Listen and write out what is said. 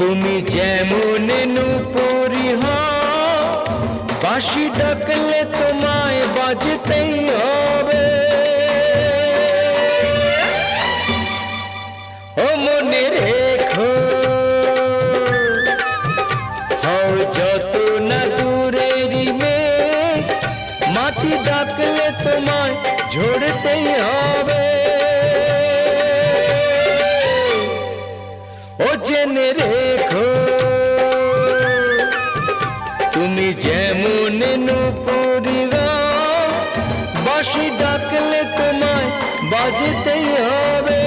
তুমি যেমন নুপুরি বাঁশি ডাকলে তোমায় বাজতেই হবে। ও মনে রেখো, হও যত না দূরেরই মেঘ, মাটি ডাকলে তোমায় ঝরতেই হবে ও জেনে রেখো তুমি যেমন নুপুরি বাসি ডাকলে তোমায় বাজতেই হবে।